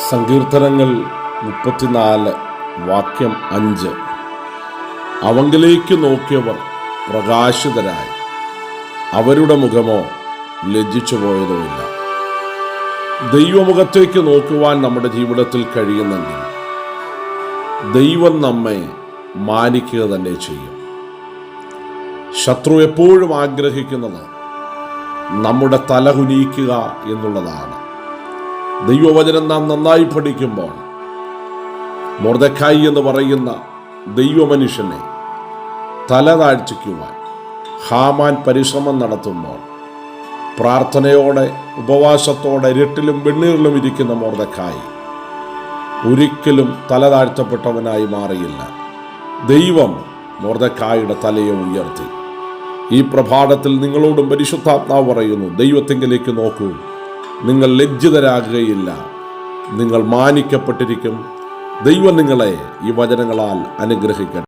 സങ്കീർത്തനങ്ങൾ മുപ്പത്തിനാല് വാക്യം അഞ്ച്. അവങ്കിലേക്ക് നോക്കിയവർ പ്രകാശിതരായി. അവരുടെ മുഖമോ ലജ്ജിച്ചു പോയതുമില്ല ദൈവമുഖത്തേക്ക് നോക്കുവാൻ നമ്മുടെ ജീവിതത്തിൽ കഴിയുന്നെങ്കിൽ ദൈവം നമ്മെ മാനിക്കുക തന്നെ ചെയ്യും. ശത്രു എപ്പോഴും ആഗ്രഹിക്കുന്നത് നമ്മുടെ തല കുനിയിക്കുക എന്നുള്ളതാണ്. ദൈവവചനം നാം നന്നായി പഠിക്കുമ്പോൾ മൊർദക്കായി എന്ന് പറയുന്ന ദൈവമനുഷ്യനെ തല താഴ്ചയ്ക്കുവാൻ ഹാമാൻ പരിശ്രമം നടത്തുമ്പോൾ പ്രാർത്ഥനയോടെ ഉപവാസത്തോടെ ഇരുട്ടിലും വെണ്ണീറിലും ഇരിക്കുന്ന മൊർദക്കായി ഒരിക്കലും തല താഴ്ത്തപ്പെട്ടവനായി മാറിയില്ല. ദൈവം മൊർദക്കായുടെ തലയെ ഉയർത്തി. ഈ പ്രഭാതത്തിൽ നിങ്ങളോടും പരിശുദ്ധാത്മാവ് പറയുന്നു ദൈവത്തെങ്കിലേക്ക് നോക്കൂ. നിങ്ങൾ ലജ്ജിതരാകുകയില്ല. നിങ്ങൾ മാനിക്കപ്പെട്ടിരിക്കും. ദൈവം നിങ്ങളെ ഈ വചനങ്ങളാൽ അനുഗ്രഹിക്കട്ടെ.